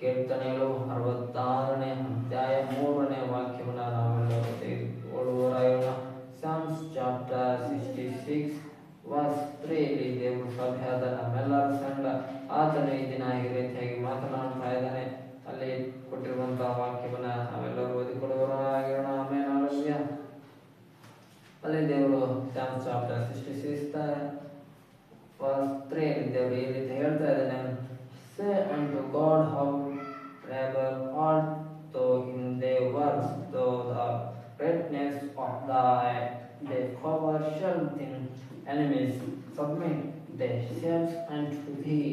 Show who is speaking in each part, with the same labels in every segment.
Speaker 1: ಕೀರ್ತನೆಗಳು ಅರವತ್ತಾರನೇ ಅಧ್ಯಾಯ ಮೂರನೇ ವಾಕ್ಯವನ್ನು ನಾವೆಲ್ಲರೂ ತೆಗೆದುಕೊಳ್ಳುವರಾಯೋಣ psalms chapter sixty six verse ದೇವರು ಸಭೆಯಾದ ನಮ್ಮೆಲ್ಲರ ಸಂಡ ಆತನು ಈ ದಿನ ಈ ರೀತಿಯಾಗಿ ಮಾತನಾಡ್ತಾ ಇದ್ದಾನೆ ಅಲ್ಲಿ ಕೊಟ್ಟಿರುವಂತಹ ವಾಕ್ಯವನ್ನು ನಾವೆಲ್ಲರೂ ಓದಿಕೊಳ್ಳುವರಾಗಿರೋಣ ಆಮೇಲೆ ಆರೋಗ್ಯ ಅಲ್ಲಿ ದೇವರು psalms chapter sixty six verse ತ್ರೀಯಲ್ಲಿ ದೇವರು ಈ ರೀತಿ ಹೇಳ್ತಾ ಇದ್ದಾನೆ Say unto God, however, art thou in thy were though the greatness of thy therefore shall thine enemies submit themselves unto thee.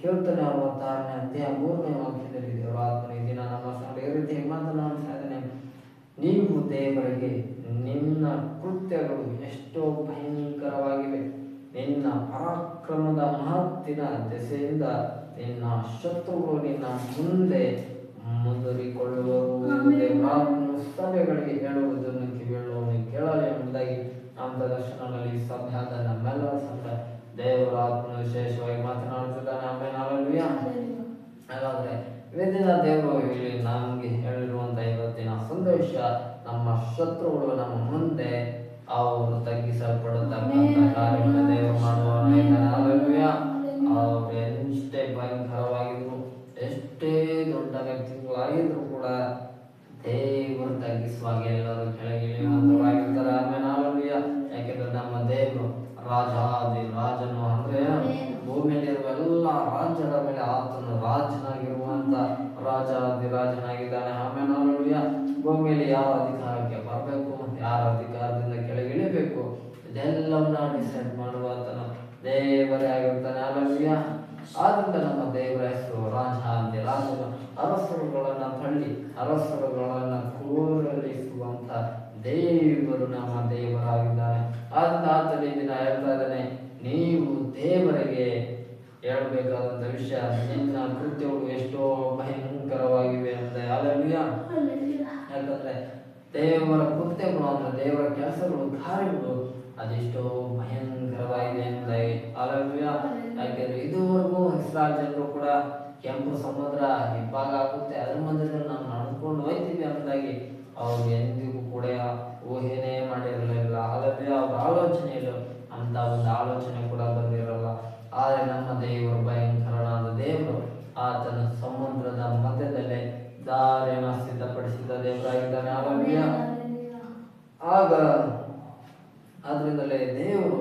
Speaker 1: ಕೀರ್ತನೆ ಅರವತ್ತಾರನೇ ಅಧ್ಯಾಯ ಮೂರನೇ ವಾಕ್ಯದಲ್ಲಿ ದೇವರಾತ್ಮನ ದಿನ ನಮ್ಮ ಸಂಗಡ ಈ ರೀತಿ ಮಾತನಾಡು ಸಾಧನೆ ನೀವು ದೇವರಿಗೆ ನಿನ್ನ ಕೃತ್ಯಗಳು ಎಷ್ಟೋ ಭಯಂಕರವಾಗಿವೆ ನಿನ್ನ ಪರಾಕ್ರಮದ ಮಹತ್ತಿನ ದೆಸೆಯಿಂದ ನಿನ್ನ ಶತ್ರುಗಳು ನಿನ್ನ ಮುಂದೆ ಮುಂದುವರಿಕೊಳ್ಳುವರು ಸಭೆಗಳಿಗೆ ಹೇಳುವುದನ್ನು ಕೇಳುವನು ಕೇಳಲಿ ಎಂಬುದಾಗಿ ನಮ್ಮ ಪ್ರದರ್ಶನದಲ್ಲಿ ಸಭ್ಯಾದ ನಮ್ಮೆಲ್ಲ ಸಂತ ದೇವರ ಆತ್ಮ ವಿಶೇಷವಾಗಿ ಮಾತನಾಡುತ್ತಿದ್ದಾನೆ ಆಮೇಲೆ ಹಾಗಾದ್ರೆ ಇವತ್ತಿನ ದೇವರು ಹೇಳಿ ನಮಗೆ ಹೇಳಿರುವಂತ ಇವತ್ತಿನ ಸಂದೇಶ ನಮ್ಮ ಶತ್ರುಗಳು ನಮ್ಮ ಮುಂದೆ ಅವರು ತಗ್ಗಿಸಲ್ಪಡುತ್ತಕ್ಕಂಥ ಕಾರ್ಯ ದೇವರು ಮಾಡುವ ಅವರೆಷ್ಟೇ ಭಯಂಕರವಾಗಿದ್ರು ಎಷ್ಟೇ ದೊಡ್ಡ ವ್ಯಕ್ತಿಗಳಾಗಿದ್ರು ಕೂಡ ದೇವರು ತಗ್ಗಿಸುವಾಗ ಎಲ್ಲರೂ ಕೆಳಗಿಳಿ ಮಾತನಾಗಿರ್ತಾರೆ ಆಮೇಲೆ ಆಲೂಯ ಯಾಕೆಂದ್ರೆ ನಮ್ಮ ದೇವರು ರಾಜಾದಿ ರಾಜನು ಅಂದ್ರೆ ಭೂಮಿಯಲ್ಲಿರುವ ಎಲ್ಲ ರಾಜ್ಯದ ಮೇಲೆ ಆತನು ರಾಜನಾಗಿರುವಂತ ರಾಜಾದಿ ರಾಜನಾಗಿದ್ದಾನೆ ಆಮೇಲೆ ಆಲೂಯ ಭೂಮಿಯಲ್ಲಿ ಯಾವ ಅಧಿಕಾರಕ್ಕೆ ಬರಬೇಕು ಯಾರ ಅಧಿಕಾರದಿಂದ ಕೆಳಗಿಳಿಬೇಕು ಇದೆಲ್ಲವನ್ನ ಡಿಸೈಡ್ ಮಾಡುವ ಆತನ ದೇ ಆದ್ರಿಂದ ನಮ್ಮ ದೇವರ ಹೆಸರು ರಾಜ ಅಂದೆ ರಾಜನ ತಳ್ಳಿ ಅರಸರುಗಳನ್ನ ಕೂರಲಿಸುವಂಥ ದೇವರು ನಮ್ಮ ದೇವರಾಗಿದ್ದಾನೆ ಆದ್ದರಿಂದ ಆತನಿಂದ ಹೇಳ್ತಾ ನೀವು ದೇವರಿಗೆ ಹೇಳಬೇಕಾದಂಥ ವಿಷಯ ನಿನ್ನ ಕೃತ್ಯಗಳು ಎಷ್ಟೋ ಭಯಂಕರವಾಗಿವೆ ಅಂತ ಅಲ್ಲಲ್ಯ
Speaker 2: ಯಾಕಂದ್ರೆ
Speaker 1: ದೇವರ ಕೃತ್ಯಗಳು ಅಂದ್ರೆ ದೇವರ ಕೆಲಸಗಳು ಕಾರ್ಯಗಳು ಅದೆಷ್ಟೋ ಭಯಂಕರವಾಗಿದೆ ಯಾಕೆಂದ್ರೆ ಇದುವರೆಗೂ ಇಸ್ರಾಲ್ ಜನರು ಕೂಡ ಕೆಂಪು ಸಮುದ್ರ ಇಬ್ಬಾಗ ಆಗುತ್ತೆ ಅದ್ರ ಮಧ್ಯದಲ್ಲಿ ನಾವು ನಡ್ಕೊಂಡು ಹೋಯ್ತೀವಿ ಅಂದಾಗಿ ಅವ್ರು ಎಂದಿಗೂ ಕೂಡ ಊಹೆನೇ ಮಾಡಿರಲಿಲ್ಲ ಅಲ್ಲದೆ ಅವ್ರ ಇಲ್ಲ ಅಂತ ಒಂದು ಆಲೋಚನೆ ಕೂಡ ಬಂದಿರಲ್ಲ ಆದ್ರೆ ನಮ್ಮ ದೇವರು ಭಯಂಕರನಾದ ದೇವರು ಆತನ ಸಮುದ್ರದ ಮಧ್ಯದಲ್ಲೇ ದಾರಿನ ಸಿದ್ಧಪಡಿಸಿದ ದೇವರಾಗಿದ್ದಾನೆ ಆಗ ಆದ್ದರಿಂದಲೇ ದೇವರು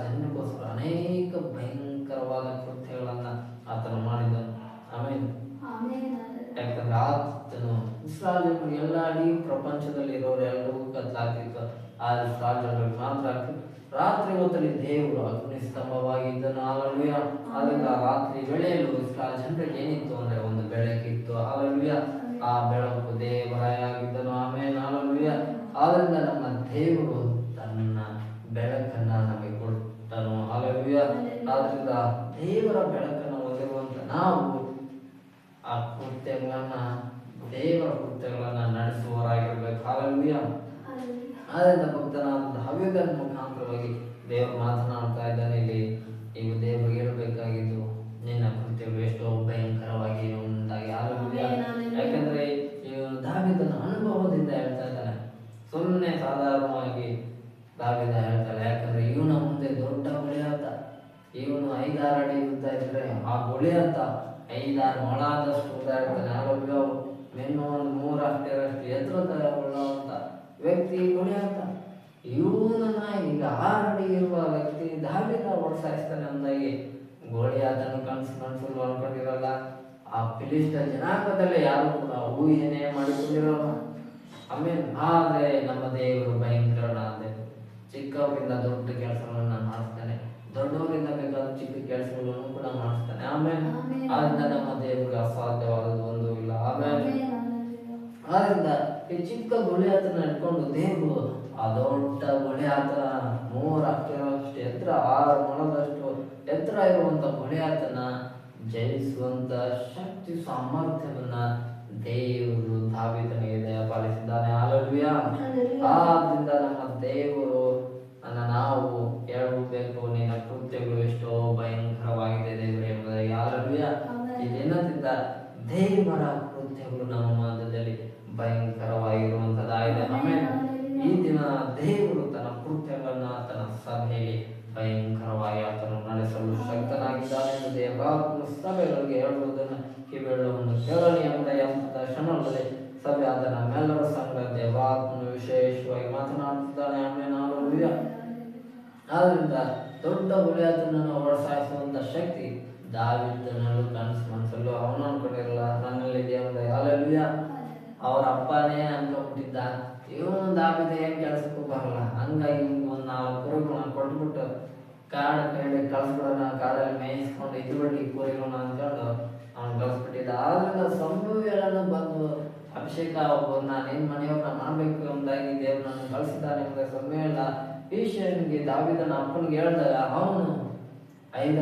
Speaker 1: ಜನಕ್ಕೋಸ್ಕರ ಅನೇಕ ಭಯಂಕರವಾದ ಕೃತ್ಯಗಳನ್ನು ಆತನು ಮಾಡಿದನು ಆಮೇಲೆ ಯಾಕಂದ್ರೆ ಆತನು ಇಸ್ರಾಜರು ಎಲ್ಲ ಇಡೀ ಪ್ರಪಂಚದಲ್ಲಿ ಇರೋರು ಎಲ್ಲರಿಗೂ ಕತ್ಲಾಗ್ತಿತ್ತು ಆದರೆ ಇಸ್ರಾಜರಿಗೆ ಮಾತ್ರ ರಾತ್ರಿ ಹೊತ್ತಲ್ಲಿ ದೇವರು ಅಗ್ನಿ ಆಲಲ್ವಿಯ ರಾತ್ರಿ ಬೆಳೆಯಲು ಇಸ್ರಾ ಜನರಿಗೆ ಏನಿತ್ತು ಅಂದ್ರೆ ಒಂದು ಬೆಳಕಿತ್ತು ಆಲಲ್ವಿಯ ಆ ಬೆಳಕು ಆಗಿದ್ದನು ಆಮೇಲೆ ಆಲಲ್ವಿಯ ಆದ್ರಿಂದ ನಮ್ಮ ದೇವರು ತನ್ನ ಬೆಳಕನ್ನು ನಮಗೆ ಕೊಟ್ಟನು ಹಾಗಾಗಿ ಆದ್ದರಿಂದ ದೇವರ ಬೆಳಕನ್ನು ಹೊಂದಿರುವಂಥ ನಾವು ಆ ಕೃತ್ಯಗಳನ್ನು ದೇವರ ಕೃತ್ಯಗಳನ್ನು ನಡೆಸುವವರಾಗಿರ್ಬೇಕು ಹಾಗಾಗಿ ಆದ್ದರಿಂದ ಭಕ್ತನ ಹವ್ಯದ ಮುಖಾಂತರವಾಗಿ ದೇವರು ಮಾತನಾಡ್ತಾ ಇದ್ದಾನೆ ಇವನು ಐದಾರು ಅಡಿ ಉದ್ದ ಇದ್ರೆ ಆ ಗುಳಿ ಅಂತ ಐದಾರು ಮೊಳ ಆದಷ್ಟು ಉದ್ದ ಇರ್ತಾನೆ ಆರೋಗ್ಯ ಮೆನ್ನು ಒಂದು ಮೂರು ಅಷ್ಟೇರಷ್ಟು ಎತ್ತರದ ಉಳ್ಳುವಂತ ವ್ಯಕ್ತಿ ಗುಳಿ ಅಂತ ಇವನನ್ನ ಈಗ ಆರು ಅಡಿ ಇರುವ ವ್ಯಕ್ತಿ ದಾವಿದ ಓಡಿಸ್ತಾನೆ ಅಂದಾಗಿ ಗೋಳಿ ಅದನ್ನು ಕನಸು ಕನಸು ಅನ್ಕೊಂಡಿರಲ್ಲ ಆ ಫಿಲಿಸ್ಟ ಜನಾಂಗದಲ್ಲಿ ಯಾರು ಕೂಡ ಊಹೆನೇ ಮಾಡಿಕೊಂಡಿರಲ್ಲ ಆಮೇಲೆ ಆದರೆ ನಮ್ಮ ದೇವರು ಭಯಂಕರ ಚಿಕ್ಕವರಿಂದ ದೊಡ್ಡ ಕೆಲಸಗಳನ್ನ ಮಾಡ್ತಾರೆ ದೊಡ್ಡವರಿಂದ ಬೇಕಾದ ಚಿಕ್ಕ ಕೆಲಸಗಳನ್ನು ಕೂಡ ಮಾಡಿಸ್ತಾನೆ ಆಮೇಲೆ ಆದ್ರಿಂದ ನಮ್ಮ ದೇವರಿಗೆ ಅಸಾಧ್ಯವಾದದ್ದು ಒಂದು ಇಲ್ಲ ಆಮೇಲೆ ಆದ್ರಿಂದ ಈ ಚಿಕ್ಕ ಗುಳಿ ಹತ್ರ ನಡ್ಕೊಂಡು ದೇವರು ಆ ದೊಡ್ಡ ಗುಳೆ ಹತ್ರ ಮೂರು ಅಕ್ಷರಷ್ಟು ಎತ್ತರ ಆರು ಮೊಳದಷ್ಟು ಎತ್ತರ ಇರುವಂತ ಗುಳೆ ಆತನ ಜಯಿಸುವಂತ ಶಕ್ತಿ ಸಾಮರ್ಥ್ಯವನ್ನ ದೇವರು ತಾವಿತನಿಗೆ ದಯಪಾಲಿಸಿದ್ದಾನೆ ಆಲಲ್ವಿಯ ಆದ್ರಿಂದ ನಮ್ಮ ದೇವರು ನಾವು ಹೇಳಬೇಕು ಕೃತ್ಯಗಳು ಎಷ್ಟೋ ಭಯಂಕರವಾಗಿದೆ ದೇವರೇ ಎಂಬುದಾಗಿ ಆಲಭ್ಯ ಏನಂತಿದ್ದ ದೇವರ ಕೃತ್ಯಗಳು ನಮ್ಮ ಮಾದದಲ್ಲಿ ಭಯಂಕರವಾಗಿರುವಂತದ್ದಾಗಿದೆ ಆಮೇಲೆ ಈ ದಿನ ದೇವರು ತನ್ನ ಕೃತ್ಯಗಳನ್ನ ತನ್ನ ಸಭೆಯಲ್ಲಿ ಭಯಂಕರವಾಗಿ ಆತನು ನಡೆಸಲು ಶಕ್ತನಾಗಿದ್ದಾನೆ ಎಂದು ದೇವಾತ್ಮ ಸಭೆಗಳಿಗೆ ಹೇಳುವುದನ್ನು ಕಿವಿಗಳನ್ನು ಕೇಳಲಿ ಎಂಬ ದರ್ಶನದಲ್ಲಿ ಸಭೆ ಆದ ನಮ್ಮೆಲ್ಲರ ಸಂಘ ದೇವಾತ್ಮನು ವಿಶೇಷವಾಗಿ ಮಾತನಾಡುತ್ತಿದ್ದಾನೆ ಆಮೇಲೆ ನಾನು ಆದ್ದರಿಂದ ದೊಡ್ಡ ಗುರಿಯಾತನನ್ನು ಹೊರಸಾಯಿಸುವಂಥ ಶಕ್ತಿ ದಾವಿದ್ದನಲ್ಲೂ ಕನಸು ಮನಸ್ಸಲ್ಲೂ ಅವನು ಅನ್ಕೊಂಡಿರಲ್ಲ ನನ್ನಲ್ಲಿ ಅಂತ ಅಲ್ಲಲ್ಲಿಯ ಅವ್ರ ಅಪ್ಪನೇ ಅನ್ಕೊಂಡ್ಬಿಟ್ಟಿದ್ದ ಇವನು ದಾವಿದ ಏನು ಕೆಲಸಕ್ಕೂ ಬರಲ್ಲ ಹಂಗಾಗಿ ಒಂದು ನಾಲ್ಕು ಕುರುಗಳನ್ನ ಕೊಟ್ಬಿಟ್ಟು ಕಾಡ ಕಡೆ ಕಳಿಸ್ಬಿಡೋಣ ಕಾಡಲ್ಲಿ ಮೇಯಿಸ್ಕೊಂಡು ಇದು ಬಿಟ್ಟು ಅಂದ್ಕೊಂಡು ಅವನು ಕಳಿಸ್ಬಿಟ್ಟಿದ್ದ ಆದ್ರಿಂದ ಸಂಭವಿಗಳನ್ನು ಬಂದು ಅಭಿಷೇಕ ಒಬ್ಬ ನಾನು ಏನು ಮನೆಯವ್ರನ್ನ ಮಾಡಬೇಕು ಒಂದಾಗಿ ದೇವ್ರು ದೇವ್ರನ್ನ ಕಳಿಸಿದ್ದಾನೆ ಎಂಬ ಸಮಯ ಇಲ್ಲ ಏಷಿಯನಿಗೆ ದಾವಿದನ ಅಪ್ಪನಿಗೆ ಹೇಳ್ದಾಗ ಅವನು ಐದ